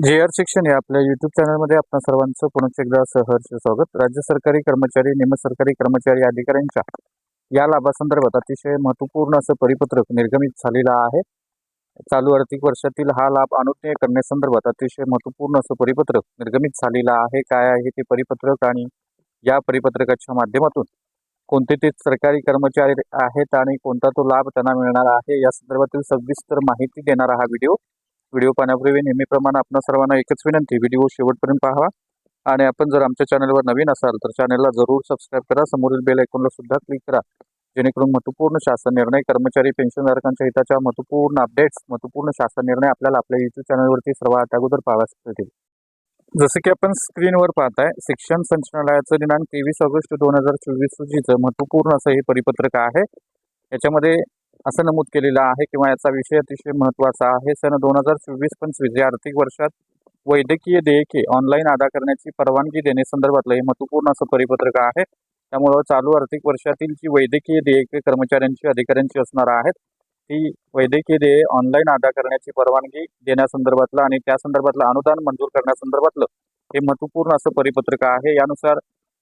जे आर शिक्षण या आपल्या युट्यूब चॅनलमध्ये. आपण सर्वांचं पुन्हा एकदा सहर्ष स्वागत. राज्य सरकारी कर्मचारी निमसरकारी कर्मचारी अधिकाऱ्यांच्या या लाभासंदर्भात अतिशय महत्त्वपूर्ण असं परिपत्रक निर्गमित झालेलं आहे. चालू आर्थिक वर्षातील हा लाभ अनुज्ञेय करण्यासंदर्भात अतिशय महत्त्वपूर्ण असं परिपत्रक निर्गमित झालेलं आहे. काय आहे ते परिपत्रक आणि या परिपत्रकाच्या माध्यमातून कोणते ते सरकारी कर्मचारी आहेत आणि कोणता तो लाभ त्यांना मिळणार आहे या संदर्भातील सविस्तर माहिती देणारा हा व्हिडिओ व्हिडिओ पाहण्यापूर्वी नेहमीप्रमाणे आपण सर्वांना एकच विनंती व्हिडिओ शेवटपर्यंत पाहावा. आणि आपण जर आमच्या चॅनलवर नवीन असाल तर चॅनलला जरूर सबस्क्राईब करा. समोरील बेल आयकॉनला सुद्धा क्लिक करा. जेणेकरून महत्त्वपूर्ण शासन निर्णय कर्मचारी पेन्शनधारकांच्या हिताच्या महत्त्वपूर्ण अपडेट्स महत्त्वपूर्ण शासन निर्णय आपल्याला आपल्या युट्यूब चॅनलवरती सर्वात अगोदर पाहाव्यास मिळतील. जसं की आपण स्क्रीनवर पाहताय शिक्षण संचालनालयाचं दिनांक तेवीस ऑगस्ट दोन हजार चोवीस रोजीचं महत्त्वपूर्ण असं हे परिपत्रक आहे. याच्यामध्ये असं नमूद केलेलं आहे किंवा याचा विषय अतिशय महत्त्वाचा आहे. सन दोन हजार चोवीस पंचवीस या आर्थिक वर्षात वैद्यकीय देयके ऑनलाईन अदा करण्याची परवानगी देण्यासंदर्भातलं हे महत्त्वपूर्ण असं परिपत्रक आहे. त्यामुळं चालू आर्थिक वर्षातील जी वैद्यकीय देयके कर्मचाऱ्यांची अधिकाऱ्यांची असणार आहेत ती वैद्यकीय देय ऑनलाईन अदा करण्याची परवानगी देण्यासंदर्भातलं आणि त्या संदर्भातलं अनुदान मंजूर करण्यासंदर्भातलं हे महत्त्वपूर्ण असं परिपत्रक आहे. यानुसार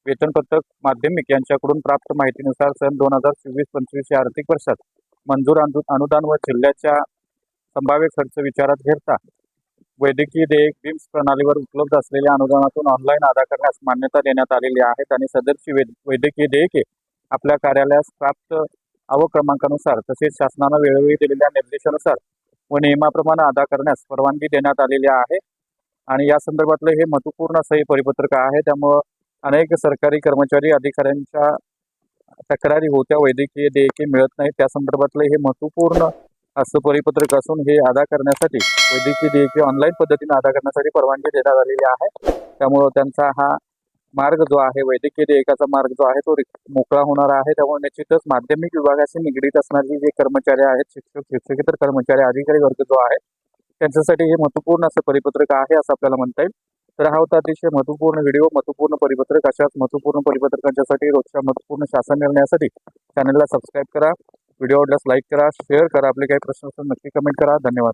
वेतनपत्रक माध्यमिक यांच्याकडून प्राप्त माहितीनुसार सन दोन हजार चोवीस पंचवीस या आर्थिक वर्षात मंजूर अनुदान व जिल्ह्याच्या संभाव्य खर्च विचारात घेता. वैद्यकीय देयक बिम्स प्रणालीवर उपलब्ध असलेल्या अनुदानातून ऑनलाईन अदा करण्यास मान्यता देण्यात आलेली आहेत आणि सदरची वैद वैद्यकीय देयके आपल्या कार्यालयास प्राप्त अवक्रमांकानुसार तसेच शासनानं वेळोवेळी दिलेल्या निर्देशानुसार व नियमाप्रमाणे अदा करण्यास परवानगी देण्यात आलेली आहे. आणि या संदर्भातलं हे महत्त्वपूर्ण असं हे परिपत्रक आहे. त्यामुळं अनेक सरकारी कर्मचारी अधिकाऱ्यांच्या तक्रारी होत्या वैद्यकीय देयके मिळत नाही त्या संदर्भातलं हे महत्त्वपूर्ण असं परिपत्रक असून हे अदा करण्यासाठी वैद्यकीय देयके ऑनलाईन पद्धतीने अदा करण्यासाठी परवानगी देण्यात आलेली आहे. त्यामुळं त्यांचा हा मार्ग जो आहे वैद्यकीय देयकाचा मार्ग जो आहे तो मोकळा होणार आहे. त्यामुळे निश्चितच माध्यमिक विभागाशी निगडीत असणारे जे कर्मचारी आहेत शिक्षक शिक्षकेतर कर्मचारी अधिकारी वर्ग जो आहे त्यांच्यासाठी हे महत्त्वपूर्ण असं परिपत्रक आहे असं आपल्याला म्हणता येईल. तर हा होता अतिशय महत्त्वपूर्ण व्हिडिओ महत्त्वपूर्ण परिपत्रक. अशाच महत्त्वपूर्ण परिपत्रकांच्यासाठी रोजच्या महत्त्वपूर्ण शासन निर्णयासाठी चॅनलला सबस्क्राईब करा. व्हिडिओ आवडल्यास लाईक करा शेअर करा. आपले काही प्रश्न असेल नक्की कमेंट करा. धन्यवाद.